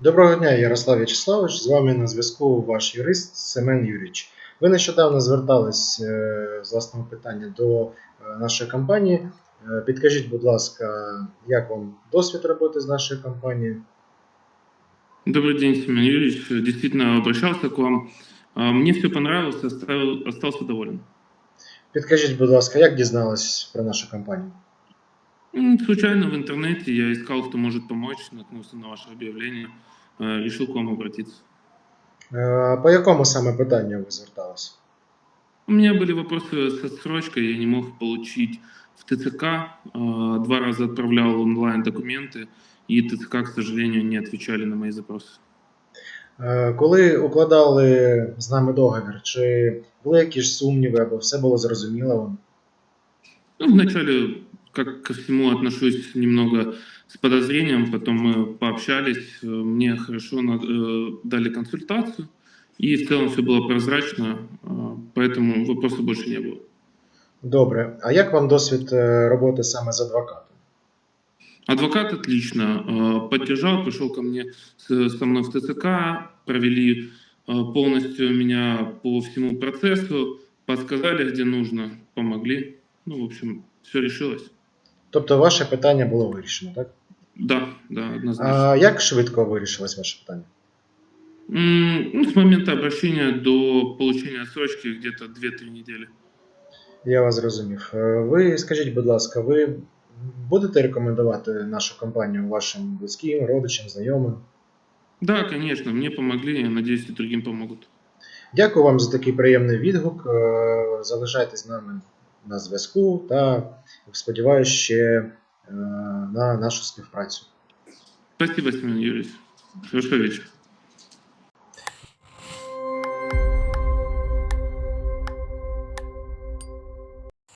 Доброго дня, Ярослав В'ячеславович. З вами на зв'язку ваш юрист Семен Юрійович. Ви нещодавно звертались е, з власного питання до е, нашої компанії. Е, Підкажіть, будь ласка, як вам досвід роботи з нашою компанією? Добрый день, Семен Юрьевич. Действительно обращался к вам. Мне все понравилось, оставил, остался доволен. Підкажіть, будь ласка, як дізнались про нашу компанію? М, Случайно в интернете я искал, кто может помочь, наткнулся на ваше объявление, э, решил к вам обратиться. Е, По якому саме питанню ви звертались? У меня были вопросы с отсрочкой, я не мог получить в ТЦК. э, Два раза отправлял онлайн документы, и ТЦК, к сожалению, не отвечали на мои запросы. Е, Коли укладали з нами договір, чи були якісь сумніви або все було зрозуміло вам? Ну, вначале, как ко всему, отношусь немного с подозрением, потом мы пообщались, э, мне хорошо э, дали консультацию, и в целом все было прозрачно, э, поэтому вопросов больше не было. Добре. А як вам досвід роботи саме з адвокатом? Адвокат отлично поддержал, пришел ко мне со мной в ТЦК, провели полностью меня по всему процессу, подсказали, где нужно, помогли. Ну, в общем, все решилось. Тобто ваше питання було вирішено, так? Да, да, однозначно. А як швидко вирішилось ваше питання? М, Ну, с момента обращения до получения отсрочки где-то 2-3 недели. Я вас зрозумів. Е, Ви скажіть, будь ласка, ви будете рекомендувати нашу компанію вашим близьким, родичам, знайомим? Да, конечно, мне помогли, я надеюсь, и другим помогут. Дякую вам за такий приємний відгук. Е, Залишайтесь з нами на зв'язку та сподіваюся ще е, на нашу співпрацю. Спасибо, Семен Юрійович. Хорошего вечера.